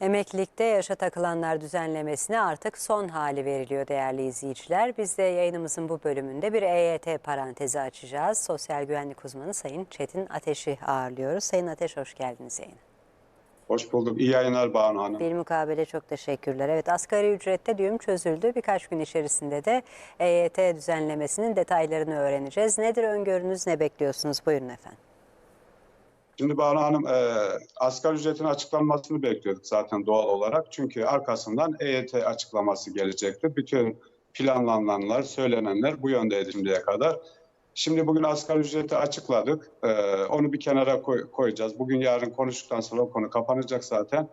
Emeklilikte yaşa takılanlar düzenlemesine artık son hali veriliyor değerli izleyiciler. Biz de yayınımızın bu bölümünde bir EYT parantezi açacağız. Sosyal güvenlik uzmanı Sayın Çetin Ateş'i ağırlıyoruz. Sayın Ateş hoş geldiniz yayına. Hoş bulduk. İyi yayınlar Banu Hanım. Bir mukabele çok teşekkürler. Evet asgari ücrette düğüm çözüldü. Birkaç gün içerisinde de EYT düzenlemesinin detaylarını öğreneceğiz. Nedir öngörünüz, ne bekliyorsunuz? Buyurun efendim. Şimdi Banu Hanım e, asgari ücretin açıklanmasını bekliyorduk zaten doğal olarak. Çünkü arkasından EYT açıklaması gelecekti. Bütün planlananlar, söylenenler bu yöndeydi şimdiye kadar. Şimdi bugün asgari ücreti açıkladık. E, onu bir kenara koy- koyacağız. Bugün yarın konuştuktan sonra o konu kapanacak zaten.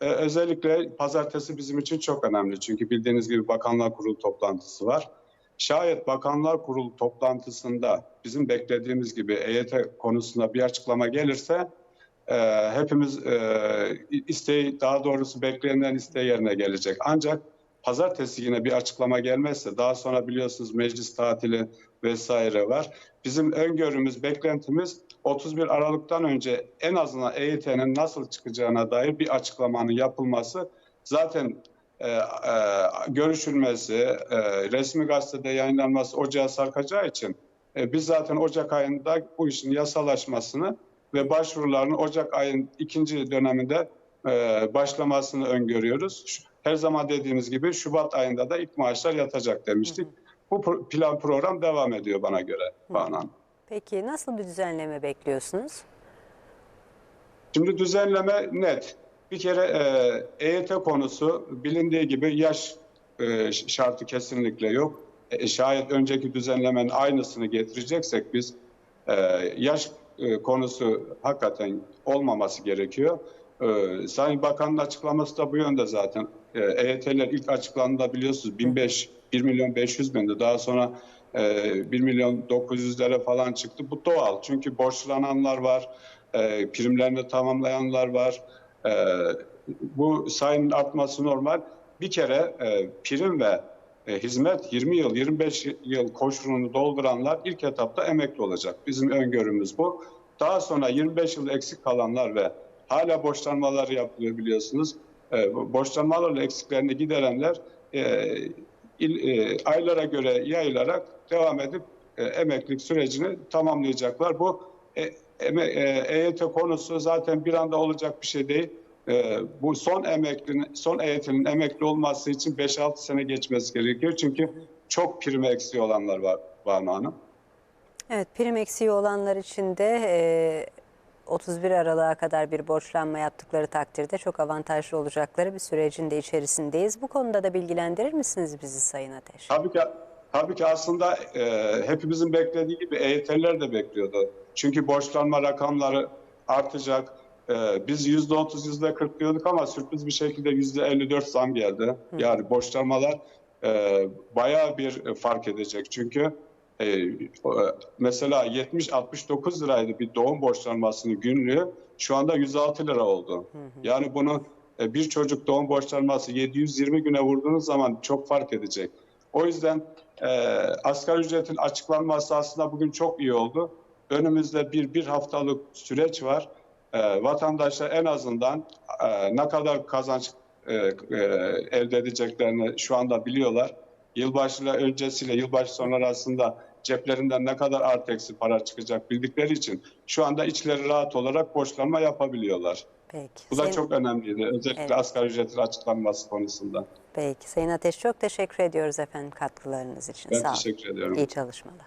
E, özellikle pazartesi bizim için çok önemli. Çünkü bildiğiniz gibi Bakanlar Kurulu toplantısı var. Şayet Bakanlar Kurulu toplantısında bizim beklediğimiz gibi EYT konusunda bir açıklama gelirse e, hepimiz e, isteği daha doğrusu beklenenden isteği yerine gelecek. Ancak pazartesi yine bir açıklama gelmezse daha sonra biliyorsunuz meclis tatili vesaire var. Bizim öngörümüz, beklentimiz 31 Aralık'tan önce en azından EYT'nin nasıl çıkacağına dair bir açıklamanın yapılması zaten e, e, görüşülmesi, e, resmi gazetede yayınlanması ocağa sarkacağı için e, biz zaten Ocak ayında bu işin yasalaşmasını ve başvuruların Ocak ayın ikinci döneminde e, başlamasını öngörüyoruz. Her zaman dediğimiz gibi Şubat ayında da ilk maaşlar yatacak demiştik. Bu pro- plan program devam ediyor bana göre Banu Hanım. Peki nasıl bir düzenleme bekliyorsunuz? Şimdi düzenleme net. Bir kere e, EYT konusu bilindiği gibi yaş e, şartı kesinlikle yok. E, şayet önceki düzenlemenin aynısını getireceksek biz e, yaş e, konusu hakikaten olmaması gerekiyor. E, Sayın Bakan'ın açıklaması da bu yönde zaten. E, EYT'ler ilk açıklandığında biliyorsunuz 1500, 1 milyon 500 bindi. Daha sonra e, 1 milyon 900'lere falan çıktı. Bu doğal. Çünkü borçlananlar var, e, primlerini tamamlayanlar var. E, bu sayının artması normal. Bir kere e, prim ve e, hizmet 20 yıl, 25 yıl koşulunu dolduranlar ilk etapta emekli olacak. Bizim öngörümüz bu. Daha sonra 25 yıl eksik kalanlar ve hala borçlanmalar yapılıyor biliyorsunuz. E, borçlanmalarla eksiklerini giderenler e, il- e, aylara göre yayılarak devam edip e, emeklilik sürecini tamamlayacaklar. Bu EYT konusu zaten bir anda olacak bir şey değil. E, bu son emeklinin, son EYT'nin emekli olması için 5-6 sene geçmesi gerekiyor. Çünkü çok prim eksiği olanlar var Banu Hanım. Evet, prim eksiği olanlar için de e, 31 Aralık'a kadar bir borçlanma yaptıkları takdirde çok avantajlı olacakları bir sürecin de içerisindeyiz. Bu konuda da bilgilendirir misiniz bizi Sayın Ateş? Tabii ki tabii ki aslında e, hepimizin beklediği gibi EYT'liler de bekliyordu. Çünkü borçlanma rakamları artacak. E, biz yüzde otuz, yüzde kırk diyorduk ama sürpriz bir şekilde yüzde 54 zam geldi. Yani borçlanmalar e, bayağı bir fark edecek. Çünkü e, o- mesela 70-69 liraydı bir doğum borçlanmasının günlüğü. Şu anda 106 lira oldu. Yani bunu e, bir çocuk doğum borçlanması 720 güne vurduğunuz zaman çok fark edecek. O yüzden e, asgari ücretin açıklanması aslında bugün çok iyi oldu. Önümüzde bir, bir haftalık süreç var. E, vatandaşlar en azından e, ne kadar kazanç e, e, elde edeceklerini şu anda biliyorlar. Yılbaşıyla öncesiyle yılbaşı sonrası arasında ceplerinden ne kadar artı eksi para çıkacak bildikleri için şu anda içleri rahat olarak borçlanma yapabiliyorlar. Peki. Bu da Sayın- çok önemliydi. Özellikle Evet. asgari ücretin açıklanması konusunda. Peki Sayın Ateş çok teşekkür ediyoruz efendim katkılarınız için. Ben Sağ olun. teşekkür ediyorum. İyi çalışmalar.